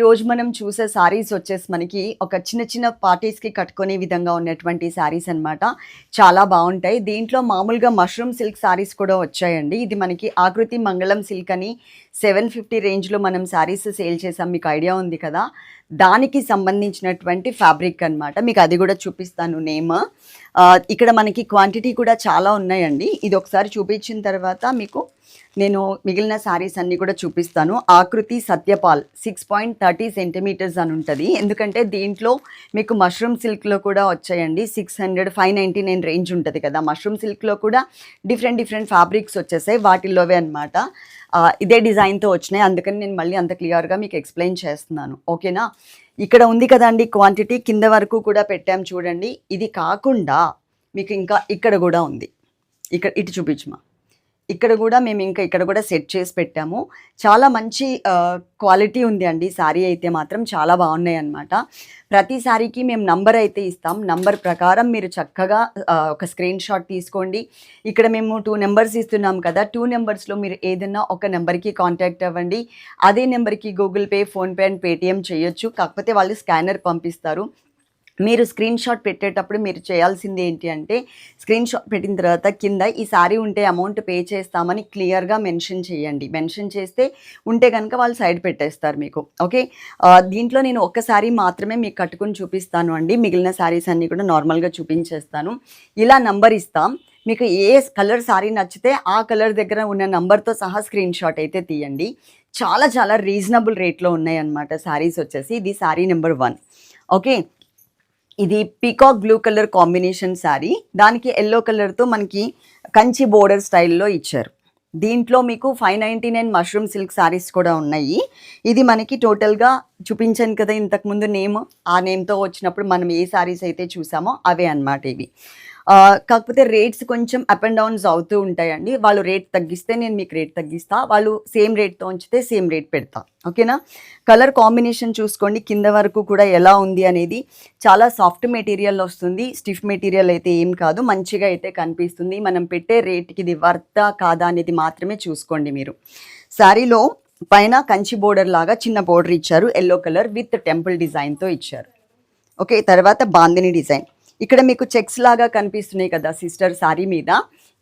రోజు మనం చూసే సారీస్ వచ్చేసి మనకి ఒక చిన్న చిన్న పార్టీస్కి కట్టుకునే విధంగా ఉన్నటువంటి సారీస్ అన్నమాట. చాలా బాగుంటాయి. దీంట్లో మామూలుగా మష్రూమ్ సిల్క్ సారీస్ కూడా వచ్చాయండి. ఇది మనకి ఆకృతి మంగళం సిల్క్ అని సెవెన్ ఫిఫ్టీ రేంజ్లో మనం సారీస్ సేల్ చేసాం. మీకు ఐడియా ఉంది కదా. దానికి సంబంధించినటువంటి ఫ్యాబ్రిక్ అన్నమాట. మీకు అది కూడా చూపిస్తాను నేమ్. ఇక్కడ మనకి క్వాంటిటీ కూడా చాలా ఉన్నాయండి. ఇది ఒకసారి చూపించిన తర్వాత మీకు నేను మిగిలిన శారీస్ అన్నీ కూడా చూపిస్తాను. Aakruti Satyapal six point thirty centimetres అని ఉంటుంది. ఎందుకంటే దీంట్లో మీకు మష్రూమ్ సిల్క్లో కూడా వచ్చాయండి. Six hundred five ninety nine range ఉంటుంది కదా. మష్రూమ్ సిల్క్లో కూడా డిఫరెంట్ డిఫరెంట్ ఫ్యాబ్రిక్స్ వచ్చేసాయి. వాటిల్లోవే అనమాట ఇదే డిజైన్తో వచ్చినాయి. అందుకని నేను మళ్ళీ అంత క్లియర్గా మీకు ఎక్స్ప్లెయిన్ చేస్తున్నాను. ఓకేనా? ఇక్కడ ఉంది కదండి క్వాంటిటీ. కింద వరకు కూడా పెట్టాం చూడండి. ఇది కాకుండా మీకు ఇంకా ఇక్కడ కూడా ఉంది. ఇక్కడ ఇటు చూపించమా? ఇక్కడ కూడా మేము ఇంకా ఇక్కడ కూడా సెట్ చేసి పెట్టాము. చాలా మంచి క్వాలిటీ ఉంది అండి. శారీ అయితే మాత్రం చాలా బాగున్నాయి అన్నమాట. ప్రతి శారీకి మేము నంబర్ అయితే ఇస్తాం. నంబర్ ప్రకారం మీరు చక్కగా ఒక స్క్రీన్ షాట్ తీసుకోండి. ఇక్కడ మేము టూ నెంబర్స్ ఇస్తున్నాం కదా. టూ నెంబర్స్లో మీరు ఏదైనా ఒక నెంబర్కి కాంటాక్ట్ అవ్వండి. అదే నెంబర్కి Google Pay PhonePe and Paytm చేయొచ్చు. కాకపోతే వాళ్ళు స్కానర్ పంపిస్తారు. మీరు స్క్రీన్ షాట్ పెట్టేటప్పుడు మీరు చేయాల్సింది ఏంటి అంటే స్క్రీన్ షాట్ పెట్టిన తర్వాత కింద ఈ సారీ ఉంటే అమౌంట్ పే చేస్తామని క్లియర్గా మెన్షన్ చేయండి. మెన్షన్ చేస్తే ఉంటే కనుక వాళ్ళు సైడ్ పెట్టేస్తారు మీకు. ఓకే దీంట్లో నేను ఒక్క సారీ మాత్రమే మీకు కట్టుకుని చూపిస్తాను అండి. మిగిలిన సారీస్ అన్నీ కూడా నార్మల్గా చూపించేస్తాను. ఇలా నంబర్ ఇస్తాం. మీకు ఏ కలర్ సారీ నచ్చితే ఆ కలర్ దగ్గర ఉన్న నంబర్తో సహా స్క్రీన్ షాట్ అయితే తీయండి. చాలా చాలా రీజనబుల్ రేట్లో ఉన్నాయి అన్నమాట సారీస్ వచ్చేసి. ఇది సారీ నెంబర్ వన్ ఓకే ఇది peacock blue colour combination sari దానికి ఎల్లో కలర్తో మనకి కంచి బోర్డర్ స్టైల్లో ఇచ్చారు. దీంట్లో మీకు five ninety nine mushroom silk saris కూడా ఉన్నాయి. ఇది మనకి టోటల్గా చూపించాను కదా ఇంతకుముందు నేమ్ ఆ నేమ్తో వచ్చినప్పుడు మనం ఏ శారీస్ అయితే చూసామో అవే అన్నమాట ఇవి. కాకపోతే రేట్స్ కొంచెం అప్ అండ్ డౌన్స్ అవుతూ ఉంటాయండి. వాళ్ళు రేట్ తగ్గిస్తే నేను మీకు రేట్ తగ్గిస్తా. వాళ్ళు సేమ్ రేట్తో ఉంచితే సేమ్ రేట్ పెడతా. ఓకేనా కలర్ కాంబినేషన్ చూసుకోండి. కింద వరకు కూడా ఎలా ఉంది అనేది చాలా సాఫ్ట్ మెటీరియల్ వస్తుంది. స్టిఫ్ మెటీరియల్ అయితే ఏం కాదు. మంచిగా అయితే కనిపిస్తుంది. మనం పెట్టే రేట్కి ఇది వర్తా కాదా అనేది మాత్రమే చూసుకోండి మీరు. శారీలో పైన కంచి బోర్డర్ లాగా చిన్న బోర్డర్ ఇచ్చారు. ఎల్లో కలర్ విత్ టెంపుల్ డిజైన్తో ఇచ్చారు. ఓకే తర్వాత బాందిని డిజైన్ ఇక్కడ మీకు చెక్స్ లాగా కనిపిస్తున్నాయి కదా సిస్టర్ సారీ మీద.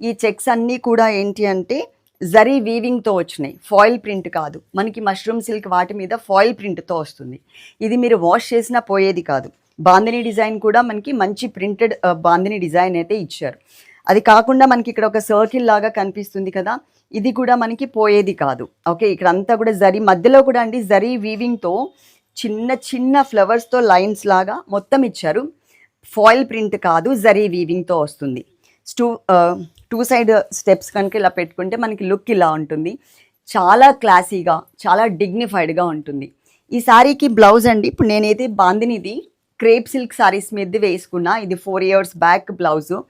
ఈ చెక్స్ అన్నీ కూడా ఏంటి అంటే జరీ వీవింగ్తో వచ్చినాయి ఫాయిల్ ప్రింట్ కాదు. మనకి మష్రూమ్ సిల్క్ వాటి మీద ఫాయిల్ ప్రింట్తో వస్తుంది. ఇది మీరు వాష్ చేసినా పోయేది కాదు. బాందిని డిజైన్ కూడా మనకి మంచి ప్రింటెడ్ బాందిని డిజైన్ అయితే ఇచ్చారు. అది కాకుండా మనకి ఇక్కడ ఒక సర్కిల్ లాగా కనిపిస్తుంది కదా ఇది కూడా మనకి పోయేది కాదు. ఓకే ఇక్కడ అంతా కూడా జరీ మధ్యలో కూడా అండి జరీ వీవింగ్తో చిన్న చిన్న ఫ్లవర్స్తో లైన్స్ లాగా మొత్తం ఇచ్చారు. ఫాయిల్ ప్రింట్ కాదు జరీ వీవింగ్తో వస్తుంది. స్టూ టూ సైడ్ స్టెప్స్ కనుక ఇలా పెట్టుకుంటే మనకి లుక్ ఇలా ఉంటుంది. చాలా క్లాసీగా చాలా డిగ్నిఫైడ్గా ఉంటుంది. ఈ శారీకి బ్లౌజ్ అండి ఇప్పుడు నేనైతే బాందినిది క్రేప్ సిల్క్ శారీస్ మీద వేసుకున్నా ఇది four years back blouse.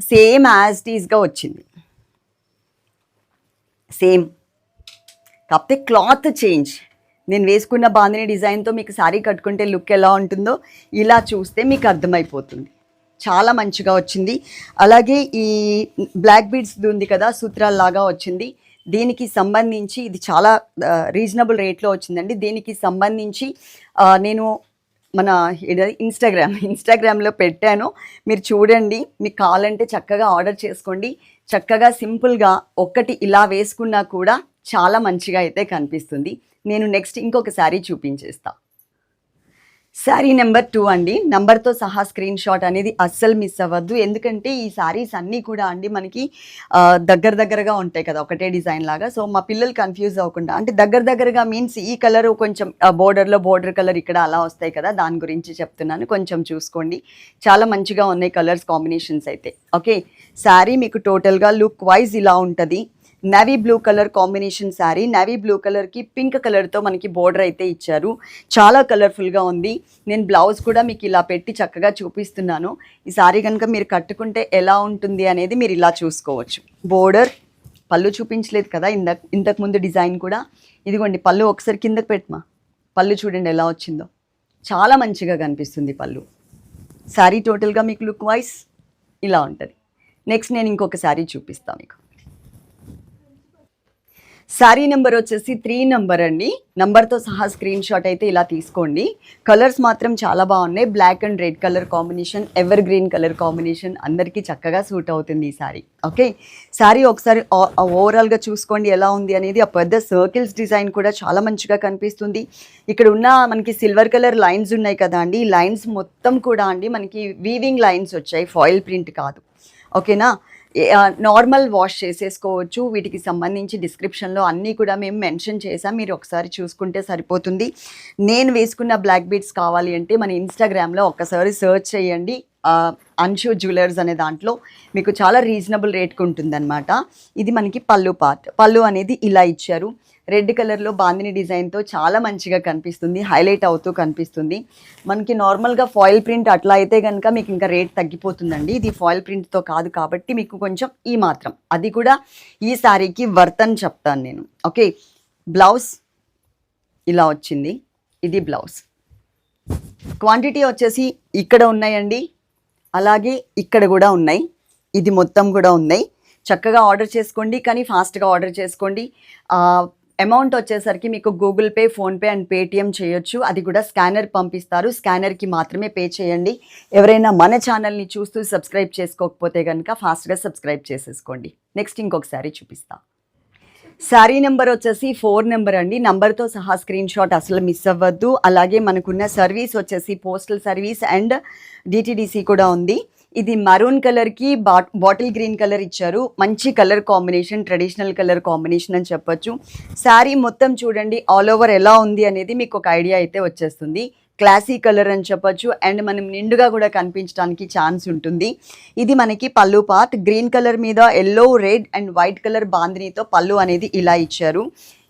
Same as టీస్గా వచ్చింది. సేమ్. కాకపోతే క్లాత్ చేంజ్. నేను వేసుకున్న బాందిని డిజైన్తో మీకు శారీ కట్టుకుంటే లుక్ ఎలా ఉంటుందో ఇలా చూస్తే మీకు అర్థమైపోతుంది. చాలా మంచిగా వచ్చింది. అలాగే ఈ బ్లాక్ బీడ్స్ ఉంది కదా సూత్రాలలాగా వచ్చింది. దీనికి సంబంధించి ఇది చాలా రీజనబుల్ రేట్లో వచ్చిందండి. దీనికి సంబంధించి నేను మన ఇన్స్టాగ్రామ్ ఇన్స్టాగ్రామ్లో పెట్టాను. మీరు చూడండి. మీకు కావాలంటే చక్కగా ఆర్డర్ చేసుకోండి. చక్కగా సింపుల్గా ఒక్కటి ఇలా వేసుకున్నా కూడా చాలా మంచిగా అయితే కనిపిస్తుంది. నేను నెక్స్ట్ ఇంకొక శారీ చూపించేస్తాను శారీ నెంబర్ టూ అండి. నంబర్తో సహా స్క్రీన్ షాట్ అనేది అస్సలు మిస్ అవ్వద్దు. ఎందుకంటే ఈ శారీస్ అన్నీ కూడా అండి మనకి దగ్గర దగ్గరగా ఉంటాయి కదా ఒకటే డిజైన్ లాగా. సో మా పిల్లలు కన్ఫ్యూజ్ అవ్వకుండా అంటే దగ్గర దగ్గరగా మీన్స్ ఈ కలర్ కొంచెం బోర్డర్లో బోర్డర్ కలర్ ఇక్కడ అలా వస్తాయి కదా దాని గురించి చెప్తున్నాను. కొంచెం చూసుకోండి. చాలా మంచిగా ఉన్నాయి కలర్స్ కాంబినేషన్స్ అయితే. ఓకే శారీ మీకు టోటల్గా లుక్ వైజ్ ఇలా ఉంటుంది. Navy blue colour combination sari navy blue కలర్కి పింక్ కలర్తో మనకి బోర్డర్ అయితే ఇచ్చారు. చాలా కలర్ఫుల్గా ఉంది. నేను బ్లౌజ్ కూడా మీకు ఇలా పెట్టి చక్కగా చూపిస్తున్నాను. ఈ శారీ కనుక మీరు కట్టుకుంటే ఎలా ఉంటుంది అనేది మీరు ఇలా చూసుకోవచ్చు. బోర్డర్ పళ్ళు చూపించలేదు కదా ఇంత ఇంతకుముందు డిజైన్ కూడా. ఇదిగోండి పళ్ళు ఒకసారి కిందకి పెట్టమా? పళ్ళు చూడండి ఎలా వచ్చిందో. చాలా మంచిగా కనిపిస్తుంది పళ్ళు. శారీ టోటల్గా మీకు లుక్ వైజ్ ఇలా ఉంటుంది. నెక్స్ట్ నేను ఇంకొక శారీ చూపిస్తాను మీకు. శారీ నెంబర్ వచ్చేసి త్రీ నెంబర్ అండి. నంబర్తో సహా స్క్రీన్ షాట్ అయితే ఇలా తీసుకోండి. కలర్స్ మాత్రం చాలా బాగున్నాయి. Black and red colour combination evergreen colour combination అందరికీ చక్కగా సూట్ అవుతుంది ఈ సారీ. ఓకే శారీ ఒకసారి ఓవరాల్గా చూసుకోండి ఎలా ఉంది అనేది. ఆ పెద్ద సర్కిల్స్ డిజైన్ కూడా చాలా మంచిగా కనిపిస్తుంది. ఇక్కడ ఉన్న మనకి సిల్వర్ కలర్ లైన్స్ ఉన్నాయి కదా అండి. ఈ లైన్స్ మొత్తం కూడా అండి మనకి వీవింగ్ లైన్స్ వచ్చాయి. ఫాయిల్ ప్రింట్ కాదు. ఓకేనా నార్మల్ వాష్ చేసేసుకోవచ్చు. వీటికి సంబంధించి డిస్క్రిప్షన్లో అన్నీ కూడా మేము మెన్షన్ చేసాం మీరు ఒకసారి చూసుకుంటే సరిపోతుంది. నేను వేసుకున్న బ్లాక్ బీడ్స్ కావాలి అంటే మన ఇన్స్టాగ్రామ్లో ఒక్కసారి సర్చ్ చేయండి. అన్షు జ్యువెలర్స్ అనే దాంట్లో మీకు చాలా రీజనబుల్ రేట్కి ఉంటుందన్నమాట. ఇది మనకి పళ్ళు పార్ట్ పళ్ళు అనేది ఇలా ఇచ్చారు. రెడ్ కలర్లో బాందిని డిజైన్తో చాలా మంచిగా కనిపిస్తుంది హైలైట్ అవుతూ కనిపిస్తుంది. మనకి నార్మల్గా ఫాయిల్ ప్రింట్ అట్లా అయితే కనుక మీకు ఇంకా రేట్ తగ్గిపోతుందండి. ఇది ఫాయిల్ ప్రింట్తో కాదు కాబట్టి మీకు కొంచెం ఈ మాత్రం. అది కూడా ఈ శారీకి వర్త్ అని చెప్తాను నేను. ఓకే బ్లౌజ్ ఇలా వచ్చింది. ఇది బ్లౌజ్. క్వాంటిటీ వచ్చేసి ఇక్కడ ఉన్నాయండి అలాగే ఇక్కడ కూడా ఉన్నాయి. ఇది మొత్తం కూడా ఉన్నాయి. చక్కగా ఆర్డర్ చేసుకోండి కానీ ఫాస్ట్గా ఆర్డర్ చేసుకోండి. అమౌంట్ వచ్చేసరికి మీకు Google Pay PhonePe and Paytm చేయొచ్చు. అది కూడా స్కానర్ పంపిస్తారు. స్కానర్కి మాత్రమే పే చేయండి. ఎవరైనా మన ఛానల్ని చూస్తూ సబ్స్క్రైబ్ చేసుకోకపోతే కనుక ఫాస్ట్గా సబ్స్క్రైబ్ చేసేసుకోండి. నెక్స్ట్ ఇంకొకసారి చూపిస్తా. శారీ నెంబర్ వచ్చేసి ఫోర్ నెంబర్ అండి. నంబర్తో సహా స్క్రీన్ షాట్ అసలు మిస్ అవ్వద్దు. అలాగే మనకున్న సర్వీస్ వచ్చేసి పోస్టల్ సర్వీస్ అండ్ డిటిడిసి కూడా ఉంది. ఇది మరూన్ కలర్కి బా బాటిల్ గ్రీన్ కలర్ ఇచ్చారు. మంచి colour combination traditional colour combination అని చెప్పొచ్చు. శారీ మొత్తం చూడండి ఆల్ ఓవర్ ఎలా ఉంది అనేది మీకు ఒక ఐడియా అయితే వచ్చేస్తుంది. క్లాసీ కలర్ అని చెప్పొచ్చు. అండ్ మనం నిండుగా కూడా కనిపించడానికి ఛాన్స్ ఉంటుంది. ఇది మనకి పళ్ళు పాత్ గ్రీన్ కలర్ మీద yellow red and white colour బాందినితో పళ్ళు అనేది ఇలా ఇచ్చారు.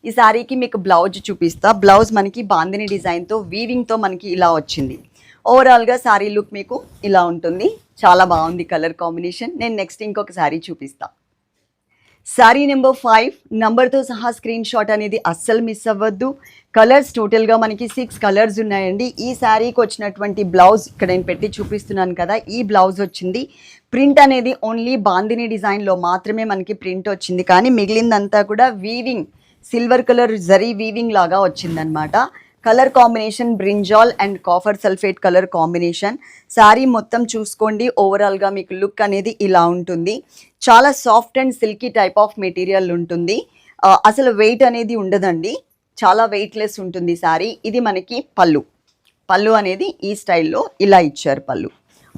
ఈ శారీకి మీకు బ్లౌజ్ చూపిస్తా. బ్లౌజ్ మనకి బాందిని డిజైన్తో వీవింగ్తో మనకి ఇలా వచ్చింది. ఓవరాల్గా శారీ లుక్ మీకు ఇలా ఉంటుంది. చాలా బాగుంది కలర్ కాంబినేషన్ నేను నెక్స్ట్ ఇంకొక శారీ చూపిస్తా. శారీ నెంబర్ ఫైవ్ నంబర్తో సహా స్క్రీన్ షాట్ అనేది అస్సలు మిస్ అవ్వద్దు. కలర్స్ టోటల్గా మనకి సిక్స్ కలర్స్ ఉన్నాయండి. ఈ శారీకి వచ్చినటువంటి బ్లౌజ్ ఇక్కడ నేను పెట్టి చూపిస్తున్నాను కదా ఈ బ్లౌజ్ వచ్చింది. ప్రింట్ అనేది ఓన్లీ బాందిని డిజైన్లో మాత్రమే మనకి ప్రింట్ వచ్చింది. కానీ మిగిలిందంతా కూడా weaving silver colour zari weaving లాగా వచ్చిందనమాట colour combination brinjal and copper sulphate colour combination. Sari మొత్తం చూసుకోండి. ఓవరాల్గా మీకు లుక్ అనేది ఇలా ఉంటుంది. చాలా soft and silky type of material ఉంటుంది. అసలు వెయిట్ అనేది ఉండదండి. చాలా వెయిట్లెస్ ఉంటుంది శారీ. ఇది మనకి పళ్ళు. పళ్ళు అనేది ఈ స్టైల్లో ఇలా ఇచ్చారు పళ్ళు.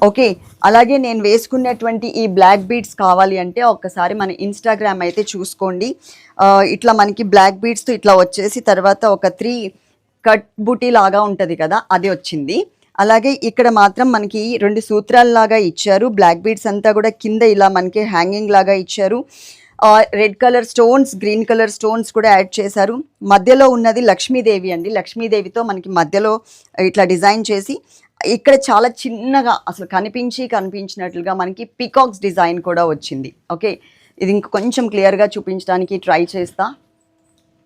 ఓకే అలాగే నేను వేసుకున్నటువంటి ఈ బ్లాక్ బీడ్స్ కావాలి అంటే ఒక్కసారి మన ఇన్స్టాగ్రామ్ అయితే చూసుకోండి. ఇట్లా మనకి బ్లాక్ బీడ్స్తో ఇట్లా వచ్చేసి తర్వాత ఒక త్రీ కట్ బూటీ లాగా ఉంటుంది కదా అది వచ్చింది. అలాగే ఇక్కడ మాత్రం మనకి రెండు సూత్రాలలాగా ఇచ్చారు. బ్లాక్ బీడ్స్ అంతా కూడా కింద ఇలా మనకి హ్యాంగింగ్ లాగా ఇచ్చారు. Red colour stones green colour stones కూడా యాడ్ చేశారు. మధ్యలో ఉన్నది లక్ష్మీదేవి అండి. లక్ష్మీదేవితో మనకి మధ్యలో ఇట్లా డిజైన్ చేసి ఇక్కడ చాలా చిన్నగా అసలు కనిపించి కనిపించినట్లుగా మనకి పికాక్స్ డిజైన్ కూడా వచ్చింది. ఓకే? ఇది ఇంక కొంచెం క్లియర్గా చూపించడానికి ట్రై చేస్తా.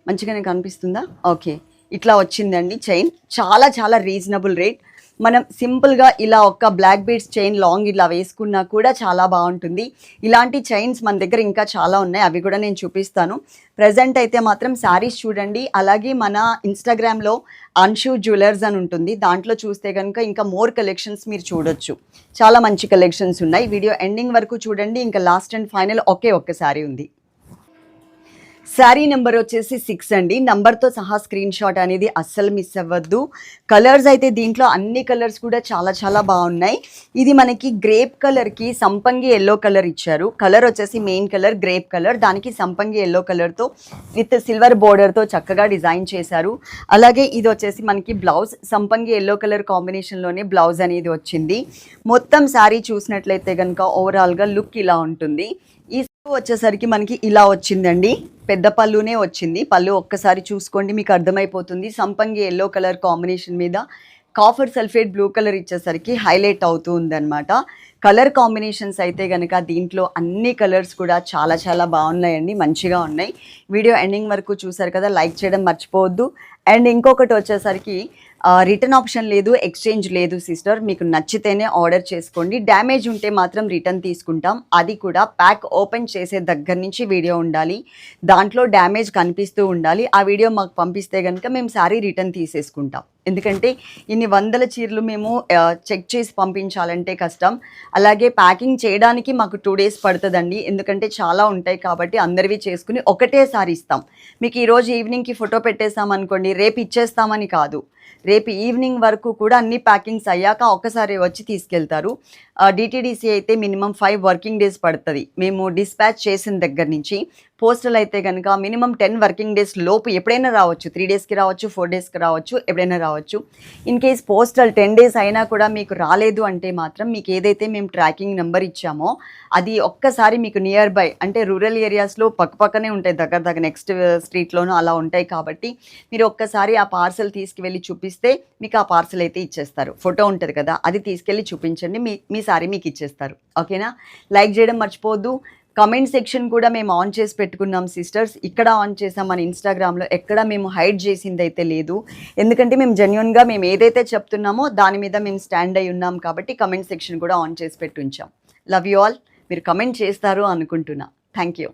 మంచిగానే కనిపిస్తుందా? ఓకే. ఇట్లా వచ్చిందండి చైన్. చాలా చాలా రీజనబుల్ రేట్. మనం సింపుల్గా ఇలా ఒక్క బ్లాక్ బీడ్స్ చైన్ లాంగ్ ఇలా వేసుకున్నా కూడా చాలా బాగుంటుంది. ఇలాంటి చైన్స్ మన దగ్గర ఇంకా చాలా ఉన్నాయి. అవి కూడా నేను చూపిస్తాను. ప్రజెంట్ అయితే మాత్రం శారీస్ చూడండి. అలాగే మన ఇన్స్టాగ్రామ్లో అన్షూ జ్యువెలర్స్ అని ఉంటుంది. దాంట్లో చూస్తే కనుక ఇంకా మోర్ కలెక్షన్స్ మీరు చూడొచ్చు. చాలా మంచి కలెక్షన్స్ ఉన్నాయి. వీడియో ఎండింగ్ వరకు చూడండి. ఇంకా లాస్ట్ అండ్ ఫైనల్ ఒకే ఒక్క శారీ ఉంది. శారీ నెంబర్ వచ్చేసి సిక్స్ అండి. నంబర్తో సహా స్క్రీన్ షాట్ అనేది అస్సలు మిస్ అవ్వద్దు. కలర్స్ అయితే దీంట్లో అన్ని కలర్స్ కూడా చాలా చాలా బాగున్నాయి. ఇది మనకి గ్రేప్ కలర్కి సంపంగి ఎల్లో కలర్ ఇచ్చారు. కలర్ వచ్చేసి మెయిన్ కలర్ గ్రేప్ కలర్ దానికి సంపంగి ఎల్లో కలర్తో విత్ సిల్వర్ బోర్డర్తో చక్కగా డిజైన్ చేశారు. అలాగే ఇది వచ్చేసి మనకి బ్లౌజ్ సంపంగి ఎల్లో కలర్ కాంబినేషన్లోనే బ్లౌజ్ అనేది వచ్చింది. మొత్తం శారీ చూసినట్లయితే కనుక ఓవరాల్గా లుక్ ఇలా ఉంటుంది. ఈ వచ్చేసరికి మనకి ఇలా వచ్చిందండి. పెద్ద పళ్ళునే వచ్చింది. పళ్ళు ఒక్కసారి చూసుకోండి మీకు అర్థమైపోతుంది. సంపంగి ఎల్లో కలర్ కాంబినేషన్ మీద కాఫర్ సల్ఫేట్ బ్లూ కలర్ ఇచ్చేసరికి హైలైట్ అవుతూ ఉందన్నమాట కలర్ కాంబినేషన్స్ అయితే కనుక దీంట్లో అన్ని కలర్స్ కూడా చాలా చాలా బాగున్నాయండి. మంచిగా ఉన్నాయి. వీడియో ఎండింగ్ వరకు చూసారు కదా లైక్ చేయడం మర్చిపోవద్దు. అండ్ ఇంకొకటి వచ్చేసరికి రిటర్న్ ఆప్షన్ లేదు ఎక్స్చేంజ్ లేదు సిస్టర్. మీకు నచ్చితేనే ఆర్డర్ చేసుకోండి. డ్యామేజ్ ఉంటే మాత్రం రిటర్న్ తీసుకుంటాం. అది కూడా ప్యాక్ ఓపెన్ చేసే దగ్గర నుంచి వీడియో ఉండాలి. దాంట్లో డ్యామేజ్ కనిపిస్తూ ఉండాలి. ఆ వీడియో మాకు పంపిస్తే కనుక మేము శారీ రిటర్న్ తీసేసుకుంటాం. ఎందుకంటే ఇన్ని వందల చీరలు మేము చెక్ చేసి పంపించాలంటే కష్టం. అలాగే ప్యాకింగ్ చేయడానికి మాకు టూ డేస్ పడుతుందండి. ఎందుకంటే చాలా ఉంటాయి కాబట్టి అందరివి చేసుకుని ఒకటేసారి ఇస్తాం. మీకు ఈరోజు ఈవినింగ్కి ఫోటో పెట్టేస్తాం అనుకోండి రేపు ఇచ్చేస్తామని కాదు. రేపు ఈవినింగ్ వరకు కూడా అన్ని ప్యాకింగ్స్ అయ్యాక ఒక్కసారి వచ్చి తీసుకెళ్తారు. డిటీడీసీ అయితే మినిమం ఫైవ్ వర్కింగ్ డేస్ పడుతుంది. మేము డిస్పాచ్ చేసిన దగ్గర నుంచి పోస్టల్ అయితే కనుక మినిమం టెన్ వర్కింగ్ డేస్ లోపు ఎప్పుడైనా రావచ్చు. త్రీ డేస్కి రావచ్చు ఫోర్ డేస్కి రావచ్చు ఎప్పుడైనా రావచ్చు. In case postal ten days అయినా కూడా మీకు రాలేదు అంటే మాత్రం మీకు ఏదైతే మేము ట్రాకింగ్ నెంబర్ ఇచ్చామో అది ఒక్కసారి మీకు నియర్ బై అంటే రూరల్ ఏరియాస్లో పక్కపక్కనే ఉంటాయి. దగ్గర దగ్గర నెక్స్ట్ స్ట్రీట్లోనూ uh, అలా ఉంటాయి కాబట్టి మీరు ఒక్కసారి ఆ పార్సల్ తీసుకువెళ్ళి చూపిస్తే మీకు ఆ పార్సల్ అయితే ఇచ్చేస్తారు. ఫోటో ఉంటుంది కదా అది తీసుకెళ్ళి చూపించండి. మీ మీ సారీ మీకు ఇచ్చేస్తారు. ఓకేనా? లైక్ చేయడం మర్చిపోవద్దు. కమెంట్ సెక్షన్ కూడా మేము ఆన్ చేసి పెట్టుకున్నాం సిస్టర్స్. ఇక్కడ ఆన్ చేసాం మన ఇన్స్టాగ్రామ్లో. ఎక్కడ మేము హైడ్ చేసింది అయితే లేదు. ఎందుకంటే మేము జెన్యున్గా మేము ఏదైతే చెప్తున్నామో దాని మీద మేము స్టాండ్ అయి ఉన్నాం కాబట్టి కమెంట్ సెక్షన్ కూడా ఆన్ చేసి పెట్టుంచాం లవ్ యూ ఆల్ మీరు కమెంట్ చేస్తారు అనుకుంటున్నా. Thank you